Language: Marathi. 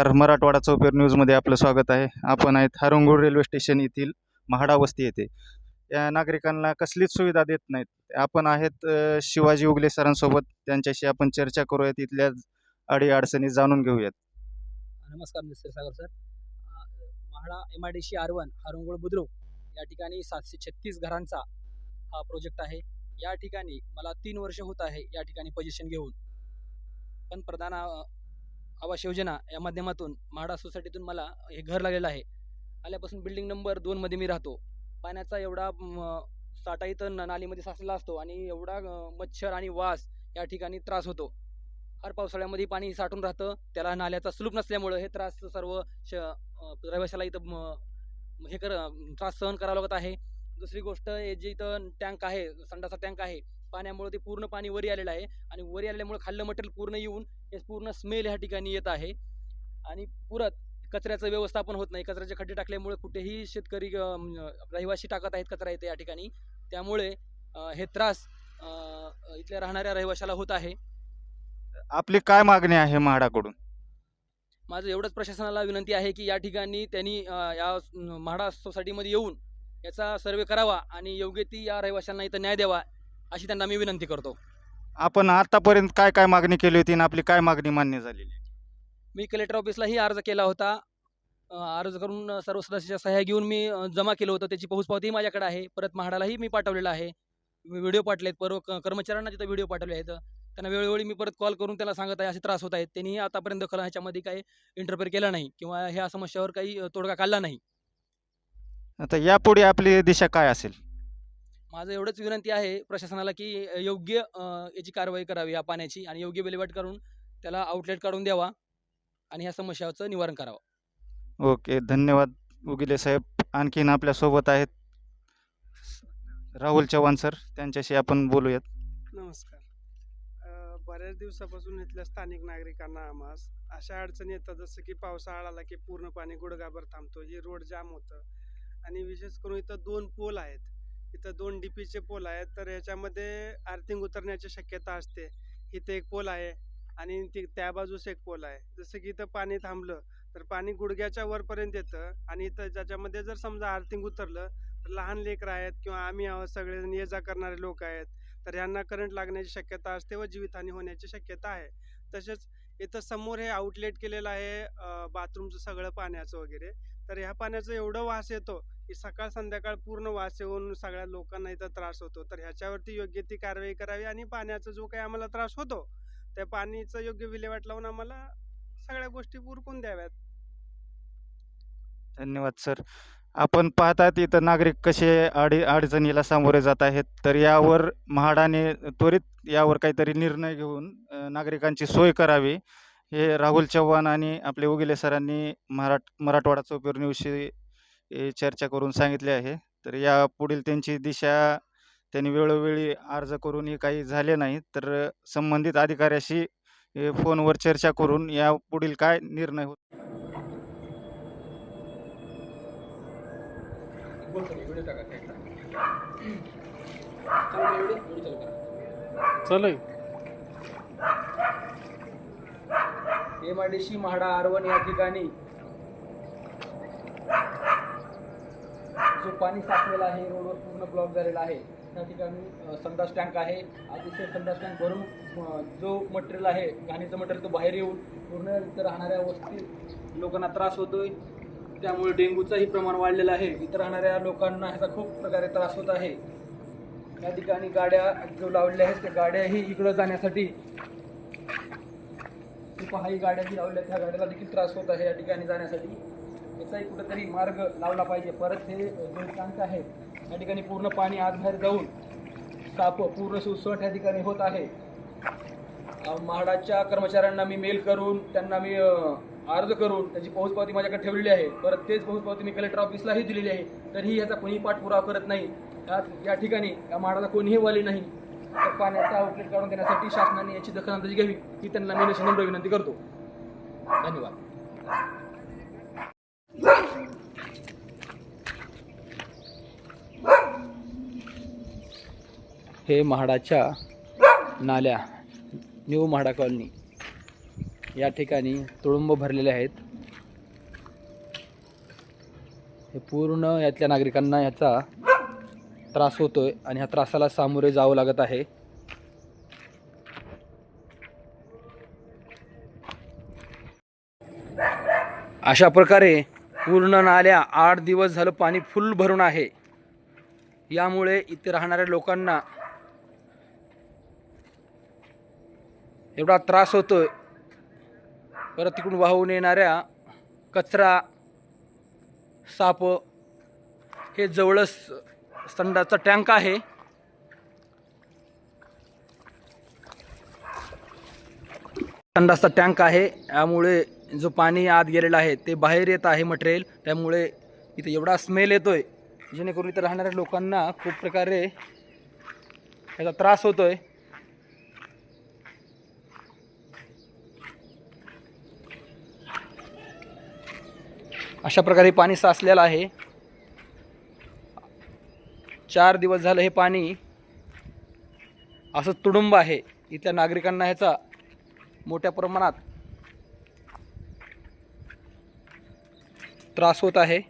तर मराठवाडा चौपेर न्यूजमध्ये आपलं स्वागत आहे. आपण आहेत हरंगूळ रेल्वे स्टेशन येथील महाडा वस्ती येथे. या नागरिकांना कसलीच सुविधा देत नाहीत. आपण आहेत शिवाजी उगले सरांसोबत. त्यांच्याशी आपण चर्चा करूयात. इथल्या अडी अडचणी जाणून घेऊयात. नमस्कार mister Sagar sir. A, MHADA M I D C R one Harangul Budruk या ठिकाणी सातशे छत्तीस घरांचा हा प्रोजेक्ट आहे. या ठिकाणी मला तीन वर्ष होत आहे या ठिकाणी पोझिशन घेऊन. पण प्रधान आवास योजना या माध्यमातून म्हाडा सोसायटीतून मला हे घर लागलेलं आहे. आल्यापासून बिल्डिंग नंबर दोनमध्ये मी राहतो. पाण्याचा एवढा म, साठा इथं नालीमध्ये साचलेला असतो आणि एवढा मच्छर आणि वास या ठिकाणी त्रास होतो. हर पावसाळ्यामध्ये पाणी साठून राहतं. त्याला नाल्याचा स्लूप नसल्यामुळं हे त्रास सर्व श रहिवाशाला इथं हे कर त्रास सहन करावा लागत आहे. दुसरी गोष्ट हे जे इथं टँक आहे संडाचा टँक आहे पाण्यामुळे ते पूर्ण पाणी वरी आलेलं आहे. आणि वरी आल्यामुळे खाल्लं मटेरियल पूर्ण येऊन हे पूर्ण स्मेल ह्या ठिकाणी येत आहे. आणि पुरत कचऱ्याचं व्यवस्थापन होत नाही. कचऱ्याचे खड्डे टाकल्यामुळे कुठेही शेतकरी रहिवासी टाकत आहेत कचरा येते या ठिकाणी. त्यामुळे हे त्रास इथल्या राहणाऱ्या रहिवाशाला होत आहे. आपली काय मागणी आहे म्हाडाकडून? माझं एवढंच प्रशासनाला विनंती आहे की या ठिकाणी त्यांनी या म्हाडा सोसायटीमध्ये येऊन याचा सर्वे करावा आणि योग्य ती या रहिवाशांना इथं न्याय द्यावा. अशी त्यांना मी विनंती करतो. आपण आतापर्यंत काय काय मागणी केली होती आणि आपली काय मागणी मान्य झालेली मी कलेक्टर ऑफिसलाही अर्ज केला होता. अ, अर्ज करून सर्व सदस्याच्या सह्या घेऊन मी अ, जमा केलं होतं. त्याची पोहोचपावतीही माझ्याकडे आहे. परत म्हाडालाही मी पाठवलेलं आहे. व्हिडिओ पर्व क- कर्मचाऱ्यांना तिथं व्हिडिओ पाठवले आहेत त्यांना वेळोवेळी मी परत कॉल करून त्याला सांगत आहे असे त्रास होत आहेत. त्यांनी आतापर्यंत दखल ह्याच्यामध्ये काही इंटरफेअर केला नाही किंवा ह्या समस्यावर काही अ, तोडगा काढला नाही. आता यापुढे आपली दिशा काय असेल? माझं एवढंच विनंती आहे प्रशासनाला की योग्य याची कारवाई करावी या पाण्याची आणि योग्य विल्हेवाट करून त्याला आउटलेट काढून द्यावा आणि ह्या समस्याचं निवारण करावं. ओके धन्यवाद उगिले साहेब. आणखीन आपल्यासोबत आहेत राहुल चव्हाण सर. त्यांच्याशी आपण बोलूयात. नमस्कार. बऱ्याच दिवसापासून इथल्या स्थानिक नागरिकांना आम्हास अशा अडचणी येतात जसं की पावसाळा आला की पूर्ण पाणी गुडघाभर थांबतो हे रोड जाम होतं. आणि विशेष करून इथं दोन पोल आहेत. इथं दोन डीपीचे पोल आहेत तर याच्यामध्ये आर्थिंग उतरण्याची शक्यता असते. इथे एक पोल आहे आणि ती त्या बाजूस एक पोल आहे. जसं की इथं पाणी थांबलं तर पाणी गुडघ्याच्या वरपर्यंत येतं आणि इथं ज्याच्यामध्ये जर समजा आर्थिंग उतरलं तर लहान लेकरं आहेत किंवा आम्ही आहोत सगळेजण ये जा करणारे लोक आहेत तर यांना करंट लागण्याची शक्यता असते व जीवितहानी होण्याची शक्यता आहे. तसेच इथं समोर हे आउटलेट केलेलं आहे बाथरूमचं सगळं पाण्याचं वगैरे. तर ह्या पाण्याचं एवढं वास येतो की सकाळ संध्याकाळ पूर्ण वास येऊन सगळ्या लोकांना इथं त्रास होतो. तर ह्याच्यावरती योग्य ती कारवाई करावी आणि पाण्याचा जो काही आम्हाला त्रास होतो त्या पाणीचं योग्य विल्हेवाट लावून आम्हाला सगळ्या गोष्टी पुरकून द्याव्यात. धन्यवाद सर. आपण पाहतात इथं नागरिक कसे अडी अडचणीला सामोरे जात आहेत. तर यावर म्हाडाने त्वरित यावर काहीतरी निर्णय घेऊन नागरिकांची सोय करावी. हे राहुल चव्हाण आणि आपले उगिले सरांनी मराठ मराठवाडा चौपेर न्यूजशी ए, चर्चा करून सांगितले आहे. तर या पुढील त्यांची दिशा त्यांनी वेळोवेळी अर्ज करूनही काही झाले नाही तर संबंधित अधिकाऱ्याशी फोनवर चर्चा करून या पुढील काय निर्णय होत चालेल. M I D C MHADA R one या ठिकाणी जो पाणी साचलेला आहे रोडवर पूर्ण ब्लॉक झालेला आहे त्या ठिकाणी अ, संडास टँक आहे. अतिशय संडास टँक भरून जो मटेरियल आहे घाणीचं मटेरियल तो बाहेर येऊन पूर्ण इतर राहणाऱ्या वस्ती लोकांना त्रास होतोय. त्यामुळे डेंग्यूचंही प्रमाण वाढलेलं आहे. इतर राहणाऱ्या लोकांना ह्याचा खूप प्रकारे त्रास होत आहे. या ठिकाणी गाड्या जो लावलेल्या आहेत त्या गाड्याही इकडं जाण्यासाठी खूप गाड्या जी लावल्या त्या गाड्याला देखील त्रास होत आहे या ठिकाणी जाण्यासाठी. याचाही कुठंतरी मार्ग लावला पाहिजे. परत हे जे टँक आहे या ठिकाणी पूर्ण पाणी आतबाहेर जाऊन साप पूर्ण सुसट या ठिकाणी होत आहे. म्हाडाच्या कर्मचाऱ्यांना मी मेल करून त्यांना मी अर्ज करून त्याची पोहोचपावती माझ्याकडे ठेवलेली आहे. परत तेच पोहोचपावती मी कलेक्टर ऑफिसलाही दिलेली आहे. तरीही याचा कोणीही पाठपुरावा करत नाही. या ठिकाणी या म्हाडाला कोणीही वाली नाही. पाण्याचा आउटलेट काढून देण्यासाठी शासनाने याची दखल दखलंदाजी घ्यावी. ही त्यांना मी नशी नम्र विनंती करतो. धन्यवाद. हे म्हाडाच्या नाल्या न्यू म्हाडा कॉलनी. या ठिकाणी तुळुंब भरलेले आहेत. हे पूर्ण यातल्या नागरिकांना याचा त्रास होतोय आणि ह्या त्रासाला सामोरे जावं लागत आहे. अशा प्रकारे पूर्ण नाल्या आठ दिवस झालं पाणी फुल भरून आहे. यामुळे इथे राहणाऱ्या लोकांना एवढा त्रास होतोय. परत तिकडून वाहून येणाऱ्या कचरा साप हे जवळच संडाचा टँक आहे. संडासचा टँक आहे. यामुळे जो पाणी आत गेलेलं आहे ते बाहेर येत आहे मटेरियल. त्यामुळे इथे एवढा स्मेल येतोय जेणेकरून इथं राहणाऱ्या लोकांना खूप प्रकारे त्याचा त्रास होतोय. अशा प्रकारे पाणी साचलेलं आहे. चार दिवस झालं हे पाणी असं तुडुंब आहे. इथल्या नागरिकांना ह्याचा मोठ्या प्रमाणात त्रास होत आहे.